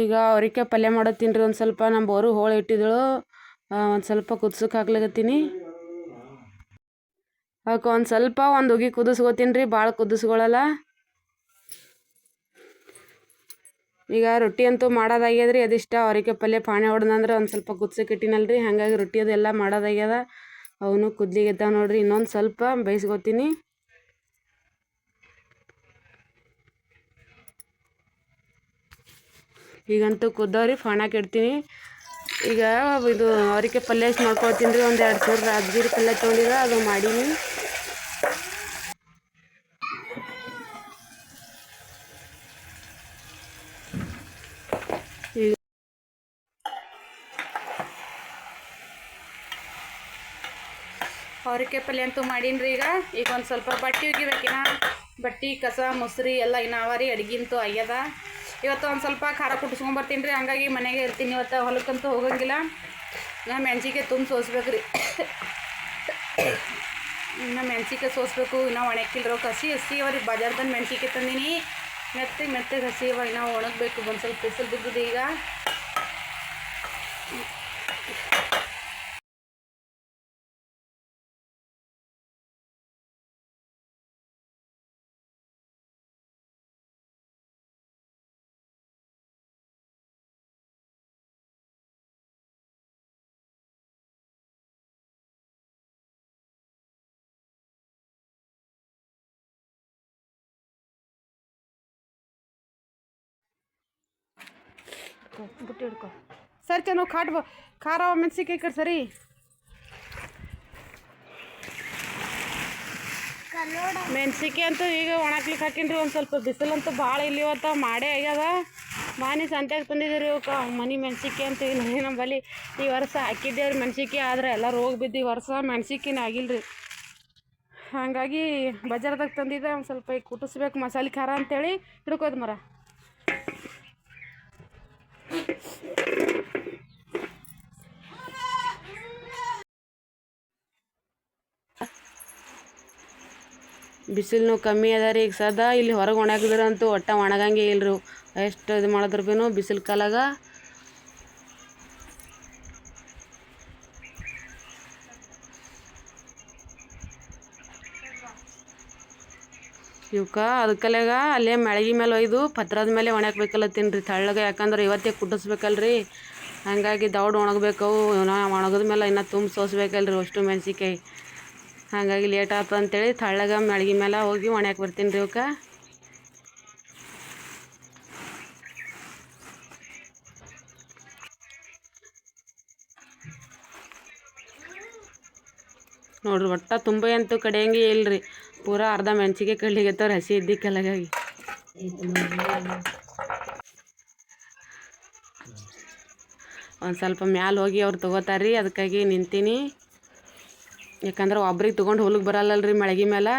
ಈಗ ಅವ್ರಿಕಾಯಿ ಪಲ್ಯ ಮಾಡತ್ತೀನಿ ತಿನ್ರಿ ಒಂದು ಸ್ವಲ್ಪ. ನಮ್ಮ ಬೋರು ಹೋಳು ಇಟ್ಟಿದ್ದಳು. ಒಂದು ಸ್ವಲ್ಪ ಕುದ್ಸಕ್ಕೆ ಹಾಕ್ಲಕತ್ತೀನಿ. ಅದಕ್ಕೆ ಒಂದು ಸ್ವಲ್ಪ ಒಂದು ಉಗಿ ಕುದಿಸ್ಕೋತೀನಿ ರೀ ಭಾಳ ಕುದಿಸ್ಕೊಳ್ಳಲ್ಲ ಈಗ ರೊಟ್ಟಿ ಅಂತೂ ಮಾಡೋದಾಗ್ಯದ ರೀ ಅದಿಷ್ಟ ಅವ್ರಿಕಾಯಿ ಪಲ್ಯ ಪಾಣಿ ಹೊಡೆದಂದ್ರೆ ಒಂದು ಸ್ವಲ್ಪ ಕುದ್ಸಕ್ಕೆ ಇಟ್ಟಿನಲ್ಲ ರೀ ಹಾಗಾಗಿ ರೊಟ್ಟಿ ಅದೆಲ್ಲ ಮಾಡೋದಾಗ್ಯದ. ಅವನು ಕುದ್ಲಿಗೆದ್ದ ನೋಡ್ರಿ, ಇನ್ನೊಂದು ಸ್ವಲ್ಪ ಬೇಯಿಸ್ಕೊತೀನಿ. ಈಗಂತೂ ಕುದ್ದವ್ರಿ ಫಾಣಕ್ಕೆ ಇಡ್ತೀನಿ. ಈಗ ಇದು ಅವ್ರಿಗೆ ಪಲ್ಯ ಮಾಡ್ಕೊಳ್ತೀನಿ ರೀ, ಒಂದು ಎರಡು ಸಾವಿರ ರಾಜಗಿರಿ ಪಲ್ಯ ತೊಗೊಂಡಿದ್ರೆ ಅದು ಮಾಡೀನಿ. ಈಗ ಅವ್ರಿಕಾಯಿ ಪಲ್ಯ ಅಂತೂ ಮಾಡೀನಿ ಈಗ. ಈಗ ಒಂದು ಸ್ವಲ್ಪ ಬಟ್ಟೆ ಒಗಿಬೇಕಿನ. ಬಟ್ಟೆ, ಕಸ, ಮೊಸರಿ ಎಲ್ಲ ಇನ್ನು ಅವ ರೀ, ಅಡ್ಗಿಂತೂ ಆಗ್ಯದ. ಇವತ್ತು ಒಂದು ಸ್ವಲ್ಪ ಖಾರ ಕುಟ್ಸ್ಕೊಂಬರ್ತೀನಿ ರೀ. ಹಂಗಾಗಿ ಮನೆಗೆ ಇರ್ತೀನಿ ಇವತ್ತು. ಹೊಲಕ್ಕಂತೂ ಹೋಗಂಗಿಲ್ಲ. ನಾ ಮೆಣಸಿಗೆ ತುಂಬ ಸೋಸ್ಬೇಕು ರೀ ಇನ್ನು ಮೆಣ್ಸಿಕಾಯಿ ಸೋಸ್ಬೇಕು. ಇನ್ನೂ ಒಣಗಿಲ್ರೋ ಹಸಿ ಹಸಿ ಅವ್ರಿಗೆ ಬಜಾರ್ದಲ್ಲಿ ಮೆಣ್ಸಿಕಾಯಿ ತಂದೀನಿ. ಮೆತ್ತಗೆ ಮೆತ್ತಗೆ ಹಸಿ ಇವಾಗ ನಾವು ಒಣಗಬೇಕು. ಒಂದು ಸ್ವಲ್ಪ ಬಿಸಿಲು ಬಿದ್ದಿದೆ ಈಗ. ಬುಟ್ಟಿ ಹಿಡ್ಕೊ. ಸರಿ ಚೆನ್ನ ಕಾಟ್ ಖಾರ ಮೆಣಸಿಕಾಯಿ ಕಡೆ ಸರಿ. ಮೆಣಸಿಕೆ ಅಂತೂ ಈಗ ಒಣಗ್ಲಿಕ್ಕೆ ಹಾಕಿನ್ರಿ, ಒಂದು ಸ್ವಲ್ಪ ಬಿಸಿಲಂತೂ ಭಾಳ ಇಲ್ಲಿ ಇವತ್ತು ಮಾಡೇ ಆಗ್ಯದ. ಮಾನಿ ಸಂತ್ಯಾಗ ತಂದಿದ್ದೀರಿ ಇವಕ್ಕೆ ಮನೆ ಮೆಣಸಿಕೆ ಅಂತ ಈಗ ನಮ್ಮಲ್ಲಿ ಈ ವರ್ಷ ಹಾಕಿದ್ದೇವ್ರಿ ಮೆಣಸಿಕೆ ಆದ್ರೆ ಎಲ್ಲ ರೋಗ ಬಿದ್ದು ಈ ವರ್ಷ ಮೆಣಸಿಕಿನ ಆಗಿಲ್ರಿ. ಹಾಗಾಗಿ ಬಜಾರ್ದಾಗ ತಂದಿದ್ದೆ, ಒಂದು ಸ್ವಲ್ಪ ಈಗ ಕುಟಿಸ್ಬೇಕು ಮಸಾಲೆ ಖಾರ ಅಂತೇಳಿ ಹಿಡ್ಕೋದು ಮರ. ಬಿಸಿಲು ಕಮ್ಮಿ ಅದ ರೀ ಈಗ ಸದಾ ಇಲ್ಲಿ ಹೊರಗೆ ಒಣಗಿದ್ರಂತೂ ಒಟ್ಟ ಒಣಗಂಗೆ ಇಲ್ರಿ. ಎಷ್ಟು ಇದು ಮಾಡಿದ್ರು ಭೀನು ಬಿಸಿಲು ಕಾಲಾಗ. ಇವಕ್ಕೆ ಅದಕ್ಕಲ್ಯಾಗ ಅಲ್ಲೇ ಮಳಗಿ ಮೇಲೆ ಒಯ್ದು ಪತ್ರದ ಮೇಲೆ ಒಣಗ್ಬೇಕಲ್ಲತ್ತೀನಿ ತಿನ್ರಿ ತಳ್ಳಗೆ. ಯಾಕಂದ್ರೆ ಇವತ್ತೇ ಕುಟ್ಟಿಸ್ಬೇಕಲ್ರಿ. ಹಾಗಾಗಿ ದೌಡ್ ಒಣಗಬೇಕು ಒಣಗಿದ ಮೇಲೆ ಇನ್ನೂ ತುಂಬ ಸೋಸ್ಬೇಕಲ್ರಿ ಅಷ್ಟು ಮೆಣಸಿಕಾಯಿ ಹಾಗಾಗಿ ಲೇಟ್ ಆಯ್ತು ಅಂತೇಳಿ ತಳ್ಳಗ ಮಳ್ಗೆ ಮೇಲೆ ಹೋಗಿ ಒಣ್ಯಾಕೆ ಬರ್ತೀನಿ ರೀ ಅವಕ್ಕೆ ನೋಡ್ರಿ ಒಟ್ಟ ತುಂಬ ಅಂತೂ ಕಡೆಯಂಗೆ ಇಲ್ರಿ. ಪೂರಾ ಅರ್ಧ ಮೆಣಸಿಗೆ ಕಡ್ಲಿಗತ್ತವ್ರ ಹಸಿ ಇದ್ದಿಕ್ಕಲಾಗಾಗಿ ಒಂದು ಸ್ವಲ್ಪ ಮ್ಯಾಲೆ ಹೋಗಿ ಅವ್ರು ತೊಗೋತಾರ್ರಿ, ಅದಕ್ಕಾಗಿ ನಿಂತೀನಿ. ಯಾಕಂದ್ರೆ ಒಬ್ರಿಗೆ ತೊಗೊಂಡು ಹೊಲಕ್ಕೆ ಬರಲ್ಲಲ್ರಿ ಮಳಗಿ ಮೇಲೆ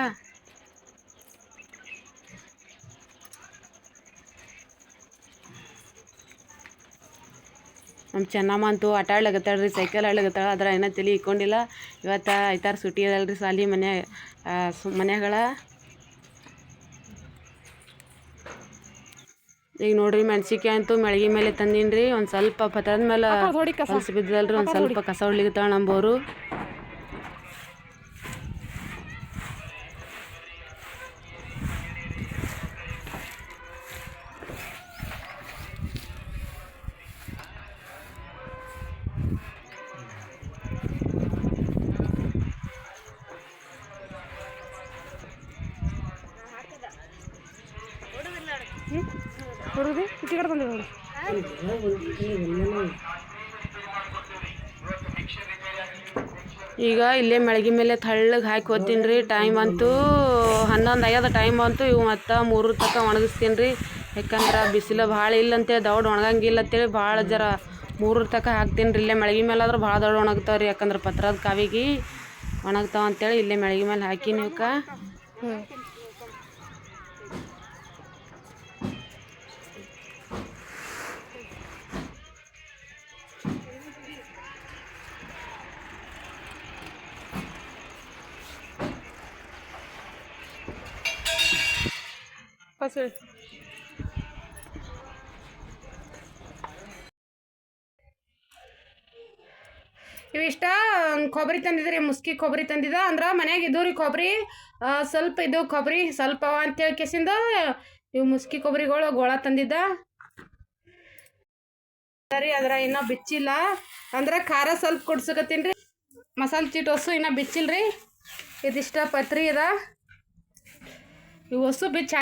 ನಮ್ಮ ಚೆನ್ನಮ್ಮ ಅಂತೂ ಆಟ ಆಡ್ಲಾಗತ್ತಾಳ್ರಿ ಸೈಕಲ್ ಆಡ್ಲಾಗತ್ತಾಳ ಅದ್ರ ಏನೋ ತಲೆ ಇಕ್ಕೊಂಡಿಲ್ಲ ಇವತ್ತು ಐತಾರ ಸುಟಿ ಅದಲ್ರಿ ಸಾಲಿ ಮನೆ ಸು ಮನೆಗಳ ಈಗ ನೋಡ್ರಿ ಮೆಣಸಿಕಾಯಿ ಅಂತೂ ಮೆಳಗಿ ಮೇಲೆ ತಂದೀನಿ ರೀ ಒಂದು ಸ್ವಲ್ಪ ಪತ್ರದ ಮೇಲೆ. ಹೊಲ್ಸ್ ಬಿದ್ದಲ್ರಿ ಒಂದು ಸ್ವಲ್ಪ ಕಸ ಹೊಡ್ಲಿಗತ್ತಾಳ ನಂಬೋರು ಈಗ ಇಲ್ಲೇ ಮಳಿಗೆ ಮೇಲೆ ತಳ್ಳಗೆ ಹಾಕಿ ಓದ್ತೀನಿ ರೀ ಟೈಮ್ ಅಂತೂ ಹನ್ನೊಂದು ಆಗ್ಯದ ಟೈಮ್ ಅಂತೂ ಇವು ಮತ್ತು ಮೂರು ತನಕ ಒಣಗಿಸ್ತೀನಿ ರೀ ಯಾಕಂದ್ರೆ ಬಿಸಿಲು ಭಾಳ ಇಲ್ಲಂತೇಳಿ ದೌಡ್ ಒಣಗಂಗಿಲ್ಲ ಅಂತೇಳಿ ಭಾಳ ಜರ ಮೂರು ತನಕ ಹಾಕ್ತೀನಿ ರೀ ಇಲ್ಲೇ ಮಳಿಗೆ ಮೇಲೆ ಆದ್ರೆ ಭಾಳ ದೌಡ್ ಒಣಗ್ತಾವ ರೀ ಯಾಕಂದ್ರೆ ಪತ್ರದ ಕಾವಿಗೆ ಒಣಗ್ತಾವ ಅಂತೇಳಿ ಇಲ್ಲೇ ಮಳಿಗೆ ಮೇಲೆ ಹಾಕಿನಿ ಇವಕ್ಕೆ ಫಸ್ಟ್ ಇವಿಷ್ಟ ಕೊಬ್ಬರಿ ತಂದಿದ್ರಿ, ಮುಸ್ಕಿ ಕೊಬ್ಬರಿ ತಂದಿದ, ಅಂದ್ರೆ ಮನ್ಯಾಗ ರೀ ಕೊಬ್ಬರಿ ಸ್ವಲ್ಪ ಇದು ಕೊಬ್ಬರಿ ಸ್ವಲ್ಪ ಅಂತೇಳಿ ಕೇಸಿಂದ ಇವು ಮುಸ್ಕಿ ಕೊಬ್ಬರಿಗಳು ಗೋಳ ತಂದಿದ್ದ. ಸರಿ, ಅದ್ರ ಇನ್ನೂ ಬಿಚ್ಚಿಲ್ಲ. ಅಂದ್ರೆ ಖಾರ ಸ್ವಲ್ಪ ಕುಡ್ಸಕತ್ತೀನಿ ಮಸಾಲ ಚೀಟ್ ಹೊಸು ಇನ್ನೂ ಬಿಚ್ಚಿಲ್ಲ ರೀ ಇದಿಷ್ಟ ಪತ್ರಿ ಅದ ಇವು ಹೊಸು ಬಿಚ್ಚ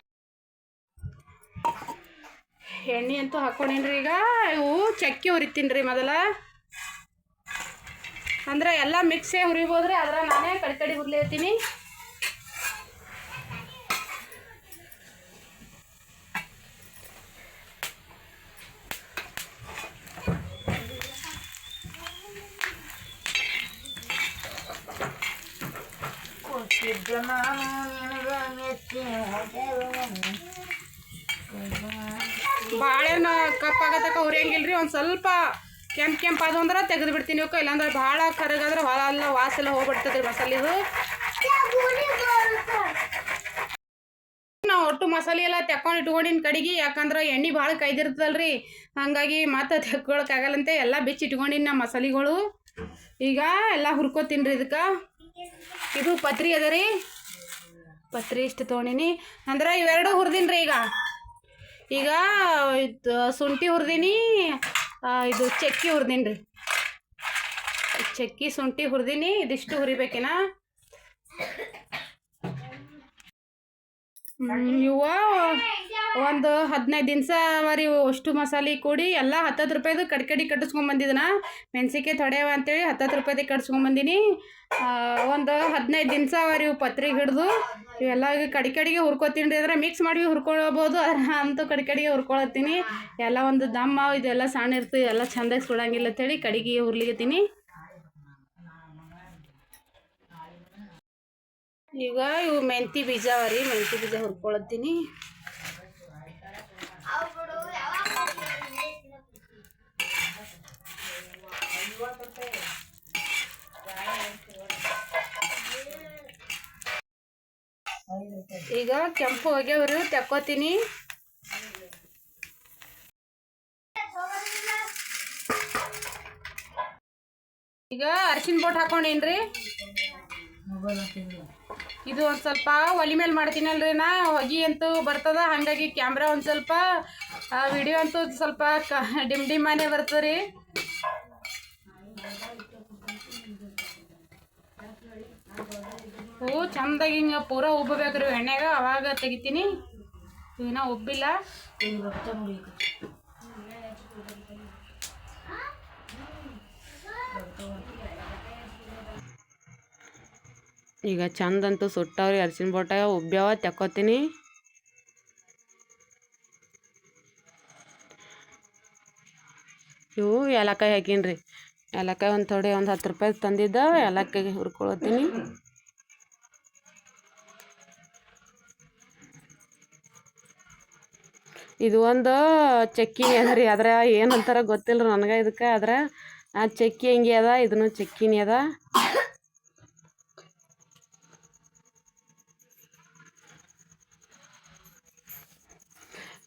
ಎಣ್ಣೆ ಅಂತೂ ರೀ ಈಗ. ಇವು ಚಕ್ಕಿ ಹುರಿತೀನಿ ರೀ ಮೊದಲ. ಅಂದ್ರೆ ಎಲ್ಲ ಮಿಕ್ಸೇ ಹುರಿಬೋದ್ರಿ ಅದ್ರ ನಾನೇ ಕಡೆ ಕಡೆ ಹುರ್ಲಿರ್ತೀನಿ ಬಾಳೆಹಣ್ಣು ಕಪ್ ಆಗತಕ್ಕ ರೀ ಒಂದು ಸ್ವಲ್ಪ ಕೆಂಪು ಕೆಂಪು ಅದು ಅಂದ್ರೆ ತೆಗೆದು ಬಿಡ್ತೀನಿ ಇವಕ್ಕೆ ಇಲ್ಲಾಂದ್ರೆ ಭಾಳ ಕರಗಾದ್ರೆ ಹೊಲ ಎಲ್ಲ ವಾಸೆಲ್ಲ ಹೋಗ್ಬಿಡ್ತದ್ರಿ ಮಸಾಲಿದು ನಾವು ಒಟ್ಟು ಮಸಾಲೆ ಎಲ್ಲ ತೆಕ್ಕೊಂಡು ಇಟ್ಕೊಂಡಿನ ಕಡೆಗೆ, ಯಾಕಂದ್ರೆ ಎಣ್ಣೆ ಭಾಳ ಕೈದಿರ್ತದಲ್ರಿ. ಹಾಗಾಗಿ ಮತ್ತೆ ತೆಕ್ಕೊಳಕ್ಕಾಗಲ್ಲಂತೆ ಎಲ್ಲ ಬಿಚ್ಚಿ ಇಟ್ಕೊಂಡಿನಿ ನಮ್ಮ ಮಸಾಲೆಗಳು. ಈಗ ಎಲ್ಲ ಹುರ್ಕೋತೀನಿ ರೀ ಇದಕ್ಕೆ. ಇದು ಪತ್ರಿ ಅದ ರೀ ಪತ್ರಿ ಇಷ್ಟು ತೊಗೊಂಡಿನಿ. ಅಂದ್ರೆ ಇವೆರಡು ಹುರಿದೀನಿ ರೀ ಈಗ. ಈಗ ಇದು ಶುಂಠಿ ಹುರಿದೀನಿ ಇದು ಚಕ್ಕಿ ಹುರಿದೀನಿ ರೀ ಚಕ್ಕಿ ಶುಂಠಿ ಹುರಿದೀನಿ ಇದಿಷ್ಟು ಹುರಿಬೇಕೇನ. ಇವ ಒಂದು ಹದಿನೈದು ದಿವಸ ಅವರಿ ಅಷ್ಟು ಮಸಾಲೆ ಕೂಡಿ ಎಲ್ಲ ಹತ್ತತ್ತು ರೂಪಾಯಿದು ಕಡ್ಕಡಿ ಕಟ್ಟಿಸ್ಕೊಂಬಂದಿದ್ದನ ಮೆಣಸಿನ್ಕಾಯಿ ತೊಡೆಯವ ಅಂತೇಳಿ ಹತ್ತತ್ತು ರೂಪಾಯ್ದು ಕಟ್ಸ್ಕೊಂಬಂದಿನಿ ಒಂದು ಹದಿನೈದು ಇವು ಪತ್ರಿಗೆ ಹಿಡಿದು ಇವೆಲ್ಲ ಕಡಿಕಡಿಗೆ ಕಡಿ ಕಡಿಗೆ ಹುರ್ಕೋತೀನಿ ರೀ ಅಂದ್ರೆ ಮಿಕ್ಸ್ ಮಾಡಿ ಹುರ್ಕೊಳ್ಬೋದು. ಅಂತೂ ಕಡಿ ಕಡಿಗೆ ಹುರ್ಕೊಳತ್ತೀನಿ. ಎಲ್ಲ ಒಂದು ದಮ್ಮ ಇದೆಲ್ಲ ಸಣ್ಣ ಇರ್ತದೆ, ಎಲ್ಲ ಚಂದಾಗಿ ಸುಡಂಗಿಲ್ಲ ಅಂತೇಳಿ ಕಡಿಗೆ ಹುರ್ಲಿಗತ್ತೀನಿ ಈಗ ಇವು ಮೆಂತಿ ಬೀಜ ರೀ ಮೆಂತಿ ಬೀಜ ಹುರ್ಕೊಳತ್ತೀನಿ. ಈಗ ಕೆಂಪು ಹೋಗ್ಯಾವ್ರಿ ತಕ್ಕೋತೀನಿ. ಈಗ ಅರ್ಶಿನ ಬೋಟ್ ಹಾಕೊಂಡೇನ್ರಿ? ಇದು ಒಂದು ಸ್ವಲ್ಪ ಒಲಿ ಮೇಲೆ ಮಾಡ್ತೀನಲ್ರಿ ನಾ, ಹೊಗೆ ಅಂತೂ ಬರ್ತದ, ಹಾಗಾಗಿ ಕ್ಯಾಮ್ರಾ ಒಂದು ಸ್ವಲ್ಪ ವಿಡಿಯೋ ಅಂತೂ ಸ್ವಲ್ಪ ಡಿಮ್ ಡಿಮ್ ಮನೆ ಬರ್ತದೆ ರೀ ಹೂ ಚಂದಾಗಿ ಹಿಂಗೆ ಪೂರ ಉಬ್ಬಬೇಕ್ರಿ ಎಣ್ಣೆಗ ಅವಾಗ ತೆಗಿತೀನಿ. ಇನ್ನ ಉಬ್ಬಿಲ್ಲ. ಈಗ ಚಂದಂತೂ ಸುಟ್ಟವ್ರಿ ಅರ್ಶಿನ ಬೋಟ ಉಬ್ಬ್ಯಾವ ತೆಕ್ಕೋತೀನಿ. ಇವು ಏಲಕ್ಕಾಯಿ ಹಾಕೀನಿ ರೀ ಏಲಕ್ಕಾಯಿ ಒಂದು ಥೋಡೆ ಒಂದು ಹತ್ತು ರೂಪಾಯಿ ತಂದಿದ್ದ ಏಲಕ್ಕಾಯಿ ಹುರ್ಕೊಳತ್ತೀನಿ. ಇದು ಒಂದು ಚಕ್ಕಿ ಅದ ರೀ ಅದ್ರ ಏನಂತಾರ ಗೊತ್ತಿಲ್ಲ ರೀ ನನಗೆ ಇದಕ್ಕೆ. ಆದ್ರೆ ಆ ಚಕ್ಕಿ ಹಿಂಗೆ ಅದ, ಇದನ್ನು ಚಕ್ಕಿನೇ ಅದ.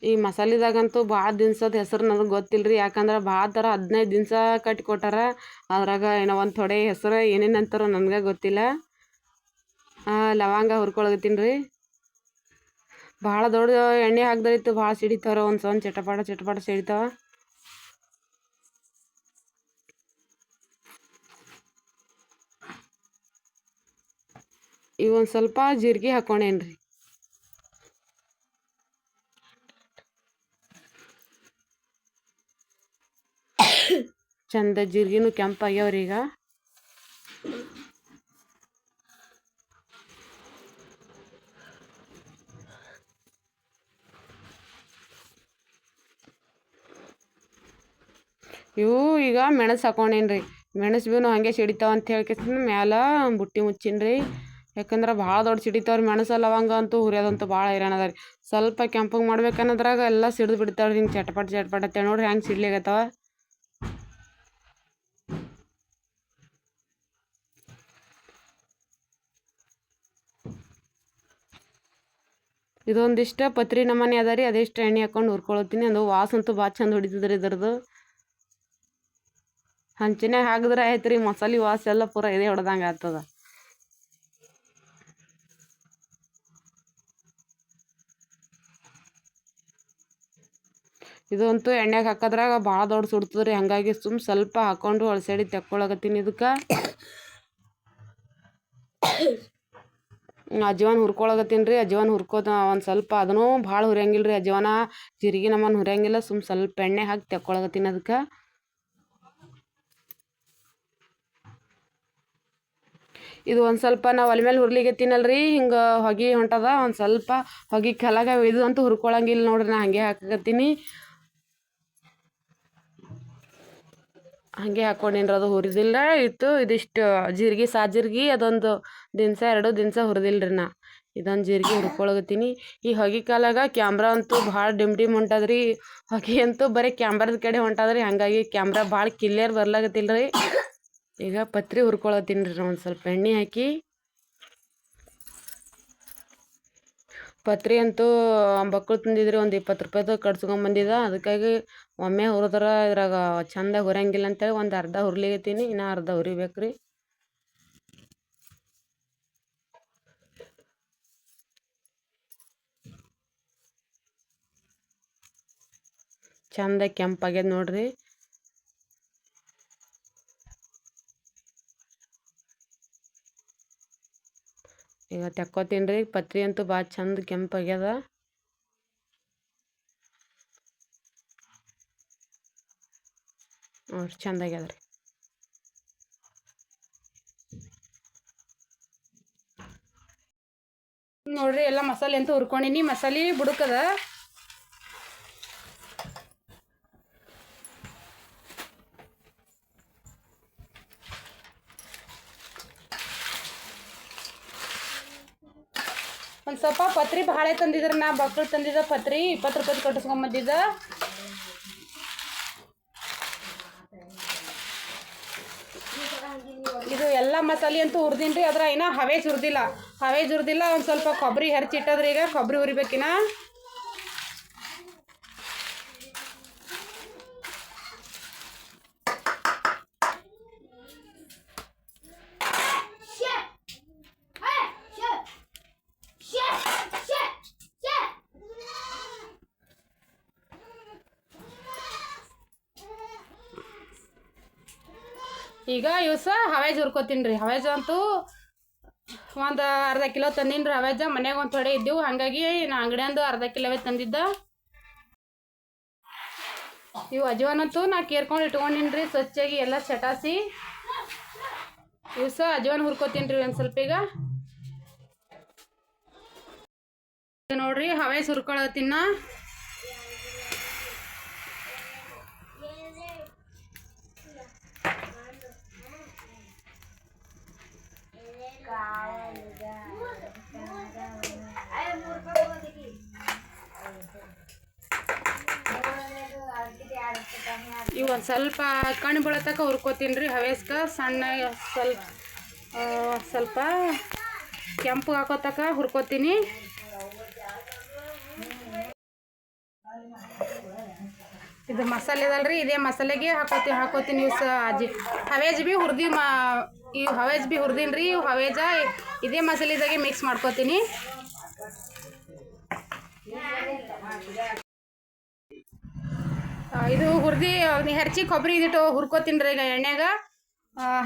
ಈ ಮಸಾಲೆದಾಗಂತೂ ಭಾಳ ದಿನ್ಸದ ಹೆಸರು ನನಗೆ ಗೊತ್ತಿಲ್ಲ ರೀ ಯಾಕಂದ್ರೆ ಭಾಳ ಥರ ಹದಿನೈದು ದಿವಸ ಕಟ್ಟಿ ಕೊಟ್ಟಾರ. ಅದ್ರಾಗ ಏನೋ ಒಂದು ಥೊಡೆ ಹೆಸರು ಏನೇನು ಅಂತಾರೋ ನನಗೆ ಗೊತ್ತಿಲ್ಲ. ಲವಂಗ ಹುರ್ಕೊಳಗತ್ತೀನಿ ರೀ. ಭಾಳ ದೊಡ್ಡ ಎಣ್ಣೆ ಹಾಕ್ದರಿತ್ತು ಭಾಳ ಸಿಡಿತಾರ, ಒಂದು ಸಣ್ಣ ಚಟಪಟ ಚಟಪಟ ಸಿಡಿತಾವ. ಈಗ ಒಂದು ಸ್ವಲ್ಪ ಜೀರಿಗೆ ಹಾಕೊಂಡೇನಿ ರೀ ಚಂದ ಜೀರಿಗೆನೂ ಕೆಂಪಾಗ್ಯಾವ್ರಿ ಈಗ ಇವು ಈಗ ಮೆಣಸು ಹಾಕೊಂಡೇನಿ ರೀ ಮೆಣಸು ಭೀನು ಹಾಗೆ ಸಿಡಿತಾವ ಅಂತ ಹೇಳ್ಕೇಸಿಂದ ಮ್ಯಾಲ ಬುಟ್ಟಿ ಮುಚ್ಚೀನಿ ರೀ ಯಾಕಂದ್ರೆ ಭಾಳ ದೊಡ್ಡ ಸಿಡಿತಾವ್ರಿ ಮೆಣಸು ಲವಂಗ ಅಂತೂ ಹುರಿಯೋದಂತೂ ಭಾಳ ಹೈರಾಣ ಅದ ರೀ ಸ್ವಲ್ಪ ಕೆಂಪಗೆ ಮಾಡ್ಬೇಕನ್ನೋದ್ರಾಗ ಎಲ್ಲ ಸಿಡಿದು ಬಿಡ್ತಾವ್ರಿ ಹಿಂಗೆ ಚಟಪಟ್ ಚಟ್ಪಟ್ ಅಂತ ನೋಡ್ರಿ ಹೆಂಗೆ ಸಿಡ್ಲಿಗತ್ತವ. ಇದೊಂದಿಷ್ಟ ಪತ್ರಿ ನಮ್ಮನೆ ಅದ ರೀ ಅದೆಷ್ಟು ಎಣ್ಣೆ ಹಾಕೊಂಡು ಹುರ್ಕೊಳತ್ತೀನಿ ಅದು ವಾಸಂತೂ ಭಾಳ ಚಂದ ಹೊಡಿತದ್ರಿ ಇದ್ರದ್ದು ಹಂಚಿನಾಗ ಹಾಕಿದ್ರೆ ಆಯ್ತು ರೀ ಮಸಾಲೆ ವಾಸ ಎಲ್ಲ ಪೂರ ಇದೇ ಹೊಡೆದಂಗೆ ಆಗ್ತದ. ಇದಂತೂ ಎಣ್ಣೆಗೆ ಹಾಕೋದ್ರಾಗ ಭಾಳ ದೊಡ್ಡ ಸುಡ್ತದೆ ರೀ ಹಾಗಾಗಿ ಸುಮ್ ಸ್ವಲ್ಪ ಹಾಕೊಂಡು ಹೊಳಸೇಡಿ ತೆಕ್ಕೊಳಕತ್ತೀನಿ ಇದಕ್ಕೆ ಅಜ್ವಾನ ಹುರ್ಕೊಳಕತ್ತೀನಿ ರೀ ಅಜ್ವಾನ ಹುರ್ಕೋದ ಒಂದು ಸ್ವಲ್ಪ ಅದನ್ನೂ ಭಾಳ ಹುರಿಯಂಗಿಲ್ಲ ರೀ ಅಜ್ವಾನ ಜೀರಿಗೆ ನಮ್ಮನ್ನು ಹುರಿಯಂಗಿಲ್ಲ, ಸುಮ್ ಸ್ವಲ್ಪ ಎಣ್ಣೆ ಹಾಕಿ ತೆಕ್ಕೊಳಕತ್ತೀನಿ ಅದಕ್ಕೆ ಇದು ಒಂದು ಸ್ವಲ್ಪ ನಾವು ಒಲೆ ಮೇಲೆ ಹುರ್ಲಿಗತ್ತೀನಲ್ಲ ರೀ ಹಿಂಗೆ ಹೊಗೆ ಹೊಂಟದ, ಒಂದು ಸ್ವಲ್ಪ ಹೊಗೆ ಕೆಳಗೆ ಇದು ಅಂತೂ ಹುರ್ಕೊಳಂಗಿಲ್ಲ ನೋಡ್ರಿ, ನಾ ಹಾಗೆ ಹಾಕಕತ್ತೀನಿ. ಹಾಗೆ ಹಾಕ್ಕೊಂಡೇನ್ರಿ ಅದು ಹುರಿದಿಲ್ಲ, ಇತ್ತು ಇದಿಷ್ಟು ಜೀರಿಗೆ ಸಾಜೀರ್ಗೆ ಅದೊಂದು ದಿನಸ, ಎರಡು ದಿನಸ ಹುರಿದಿಲ್ಲ ರೀ ನಾ. ಇದೊಂದು ಜೀರಿಗೆ ಹುರ್ಕೊಳಗತ್ತೀನಿ ಈ ಹೊಗೆ ಕಾಲಾಗ ಕ್ಯಾಮ್ರಾ ಅಂತೂ ಭಾಳ ಡಿಮ್ ಡಿಮ್ ಹೊಂಟದ್ರಿ, ಹೊಗೆ ಅಂತೂ ಬರೀ ಕ್ಯಾಮ್ರಾದ ಕಡೆ ಹೊಂಟದ್ರಿ, ಹಾಗಾಗಿ ಕ್ಯಾಮ್ರಾ ಭಾಳ ಕ್ಲಿಯರ್ ಬರ್ಲಾಗತ್ತಿಲ್ಲ ರೀ ಈಗ ಪತ್ರಿ ಹುರ್ಕೊಳತ್ತೀನಿ ರೀ ಒಂದು ಸ್ವಲ್ಪ ಎಣ್ಣೆ ಹಾಕಿ. ಪತ್ರಿ ಅಂತೂ ಬಕ್ಕಳು ತಿಂದಿದ್ರಿ, ಒಂದು ಇಪ್ಪತ್ತು ರೂಪಾಯ್ದು ಕಟ್ಸ್ಕೊಂಬಂದಿದ್ದ ಅದಕ್ಕಾಗಿ ಒಮ್ಮೆ ಹುರಿದ್ರ ಇದ್ರಾಗ ಚಂದ ಹುರಿಯಂಗಿಲ್ಲ ಅಂತೇಳಿ ಒಂದು ಅರ್ಧ ಹುರ್ಲಿಗತ್ತೀನಿ ಇನ್ನೂ ಅರ್ಧ ಹುರಿಬೇಕು ರೀ ಚಂದ ಕೆಂಪಾಗ್ಯದ ನೋಡ್ರಿ. ಈಗ ತೆಕ್ಕೋತೀನಿ ರೀ, ಪತ್ರಿ ಅಂತೂ ಭಾಳ ಚಂದ ಕೆಂಪಾಗ್ಯದ ನೋಡ್ರಿ, ಚಂದ ಆಗ್ಯದ ರೀ. ನೋಡ್ರಿ, ಎಲ್ಲ ಮಸಾಲೆ ಅಂತ ಹುರ್ಕೊಂಡಿನಿ, ಮಸಾಲೆ ಬುಡಕದ. ಸ್ವಲ್ಪ ಪತ್ರಿ ಭಾಳ ತಂದಿದ್ರ ನಾ ಬಕ್ಕಳು ತಂದಿದ್ದ ಪತ್ರಿ, ಇಪ್ಪತ್ತು ರೂಪಾಯಿ ಕಟ್ಟಿಸ್ಕೊಂಬಂದಿದ್ದ ಇದು ಎಲ್ಲ ಮಸಾಲೆ ಅಂತೂ ಹುರಿದಿನ್ರಿ ಅದ್ರ ಏನ ಹವೇಜ್ ಹುರಿದಿಲ್ಲ. ಹವೆ ಹುರಿದಿಲ್ಲ, ಒಂದು ಸ್ವಲ್ಪ ಕೊಬ್ಬರಿ ಹೆರ್ಚಿಟ್ಟದ್ರಿ ಈಗ ಕೊಬ್ಬರಿ ಹುರಿಬೇಕಿನ ಈಗ ಇವಸ ಹವೇಜ್ ಹುರ್ಕೋತೀನಿ ರೀ. ಹವೇಜ್ ಅಂತೂ ಒಂದು ಅರ್ಧ ಕಿಲೋ ತಂದೀನಿ ರೀ ಹವೇಜ ಮನ್ಯಾಗ ಒಂದು ಥೊಡೆ ಇದ್ದೆವು. ಹಾಗಾಗಿ ನಾ ಅಂಗಡಿಯಂದು ಅರ್ಧ ಕಿಲೋವೇ ತಂದಿದ್ದ. ಇವು ಅಜವಾನಂತೂ ನಾ ಕೇರ್ಕೊಂಡು ಇಟ್ಕೊಂಡಿನಿ ರೀ. ಸ್ವಚ್ಛಾಗಿ ಎಲ್ಲ ಚಟಾಸಿ. ಇವಸ ಅಜವಾನ್ ಹುರ್ಕೋತೀನಿ ರೀ ಒಂದು ಸ್ವಲ್ಪ ಈಗ. ನೋಡ್ರಿ ಹವೇಜ್ ಹುರ್ಕೊಳತ್ತೀನಿ ಇವು ಒಂದು ಸ್ವಲ್ಪ ಕಣ್ಣು ಬೀಳತಕ್ಕ ಹುರ್ಕೋತೀನಿ ರೀ ಹವೇಸ್ಕ ಸಣ್ಣ ಸ್ವಲ್ಪ ಸ್ವಲ್ಪ ಕೆಂಪು ಹಾಕೋತಕ ಹುರ್ಕೋತೀನಿ. ಇದು ಮಸಾಲೆ ಅದಲ್ರಿ, ಇದೇ ಮಸಾಲೆಗೆ ಹಾಕೋತಿ, ಹಾಕೋತೀನಿ ಸಹ ಅಜ್ಜಿ. ಹವೇಜ್ ಬಿ ಹುರ್ದಿ ಮಾ ಇವು ಹವೇಜ್ ಬಿ ಹುರ್ದೀನಿ ರೀ ಹವೇಜ ಇದೇ ಮಸಾಲೆದಾಗೆ ಮಿಕ್ಸ್ ಮಾಡ್ಕೋತೀನಿ. ಇದು ಹುರ್ದಿ ಹೆರ್ಚಿ ಕೊಬ್ಬರಿ ಇದಿಟ್ಟು ಹುರ್ಕೋತೀನಿ ರೀ ಈಗ ಎಣ್ಣೆಗ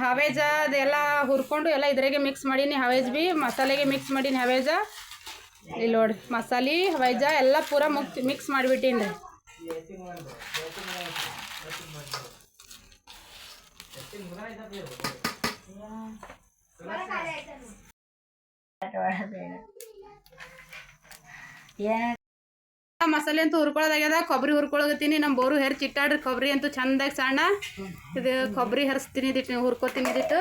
ಹವೇಜ ಅದೆಲ್ಲ ಹುರ್ಕೊಂಡು ಎಲ್ಲ ಇದ್ರಾಗೆ ಮಿಕ್ಸ್ ಮಾಡೀನಿ ಹವೇಜ್ ಬಿ ಮಸಾಲೆಗೆ ಮಿಕ್ಸ್ ಮಾಡೀನಿ ಹವೇಜ ಇಲ್ಲಿ ನೋಡಿ ಮಸಾಲೆ ಹವೇಜ ಎಲ್ಲ ಪೂರ ಮುಕ್ತಿ ಮಿಕ್ಸ್ ಮಾಡಿಬಿಟ್ಟೀನಿ ರೀ. ಮಸಾಲೆ ಅಂತೂ ಹುರ್ಕೊಳ್ಳೋದಾಗ್ಯದ ಕೊಬ್ಬರಿ ಹುರ್ಕೊಳಗತ್ತೀನಿ ನಮ್ಮ ಬೋರು ಹೆರ್ ಚಿಟ್ಟಾಡ್ರಿ ಕೊಬ್ಬರಿ ಅಂತೂ ಚಂದಾಗಿ ಸಣ್ಣ. ಇದು ಕೊಬ್ಬರಿ ಹರಿಸ್ತೀನಿ ಇದಿಟ್ಟು ಹುರ್ಕೋತೀನಿ ಇದಿಟ್ಟು.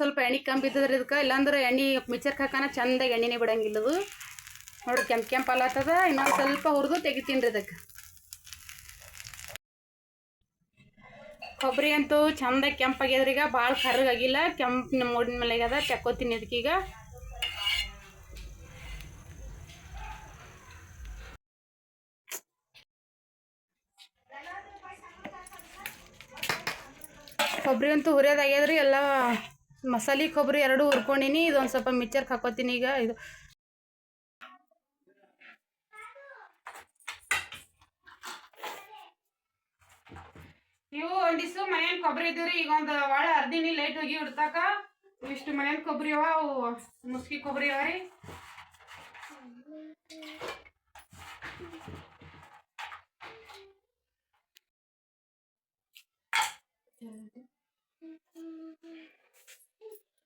ಸ್ವಲ್ಪ ಎಣ್ಣೆ ಕಮ್ಮಿ ಬಿದ್ದದ್ರಿ ಇದಕ್ಕೆ, ಇಲ್ಲಾಂದ್ರೆ ಎಣ್ಣೆ ಮಿಕ್ಸರ್ಗೆ ಹಾಕೋಣ ಚಂದಾಗಿ ಎಣ್ಣೆನೇ ಬಿಡಂಗಿಲ್ಲ ಇದು ನೋಡಿ ಕೆಂಪು ಕೆಂಪು ಅಲ್ಲತ್ತದ ಇನ್ನೊಂದು ಸ್ವಲ್ಪ ಹುರಿದು ತೆಗಿತೀನಿ ರೀ ಇದಕ್ಕೆ. ಕೊಬ್ಬರಿ ಅಂತೂ ಚಂದ ಕೆಂಪಾಗ್ಯದ್ರಿ ಈಗ, ಭಾಳ ಕರ್ರಗಾಗಿಲ್ಲ ಕೆಂಪು ಮೂಡಿನ ಮೇಲೆ ಆಗ್ಯದ ತೆಕ್ಕೋತೀನಿ ಅದಕ್ಕೀಗ ಕೊಬ್ಬರಿ ಅಂತೂ ಹುರಿಯೋದಾಗ್ಯದ್ರಿ ಎಲ್ಲ ಮಸಾಲೆ ಕೊಬ್ಬರಿ ಎರಡು ಹುರ್ಕೊಂಡಿನಿ, ಇದೊಂದು ಸ್ವಲ್ಪ ಮಿಕ್ಚರ್ಗೆ ಹಾಕೋತೀನಿ ಈಗ. ಇದು ಇವು ಒಂದಿಷ್ಟು ಮನೆಯನ್ ಕೊಬ್ಬರಿ ಇದ್ದೀವ್ರಿ, ಈಗ ಒಂದು ಒಳ ಅರ್ಧಿನಿ ಲೈಟ್ ಹೋಗಿ ಹುಡ್ತಾಕ. ಇಷ್ಟು ಮನೆಯನ್ ಕೊಬ್ಬರಿ ಅವ, ಅವು ಮುಸ್ಕಿ ಕೊಬ್ಬರಿ ಅವ ರೀ.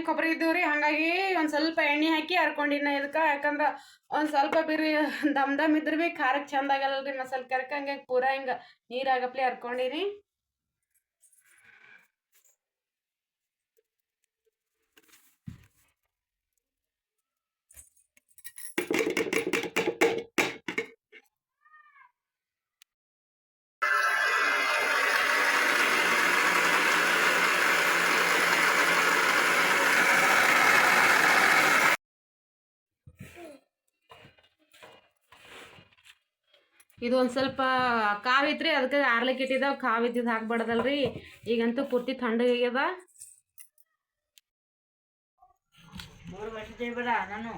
ಮನೇನ್ ಕೊಬ್ಬರಿ ರೀ ಹಾಗಾಗಿ ಒಂದು ಸ್ವಲ್ಪ ಎಣ್ಣೆ ಹಾಕಿ ಹರ್ಕೊಂಡಿನ ಇದಕ್ಕೆ. ಯಾಕಂದ್ರೆ ಒಂದು ಸ್ವಲ್ಪ ಬಿರಿ ದಮ್ ದಮ್ ಇದ್ರೆ ಭೀ ಖಾರಕ್ಕೆ ಚಂದ ರೀ ಮಸಾಲೆ ಕರ್ಕ ಹಂಗಾಗಿ ಪೂರಾ ಹಿಂಗೆ ನೀರಾಗಪ್ಲೆ ಹರ್ಕೊಂಡಿರಿ ಇದು ಒಂದು ಸ್ವಲ್ಪ ಕಾವಿತ್ರಿ ಅದಕ್ಕೆ ಆರ್ಲಿಕ್ಕೆ ಇಟ್ಟಿದ್ದಾವೆ ಕಾವು ಇದ್ದಿದ್ದು ಹಾಕ್ಬಾರ್ದಲ್ರಿ. ಈಗಂತೂ ಪೂರ್ತಿ ತಣ್ಣಗಾಗ್ಯದ ನಾನು.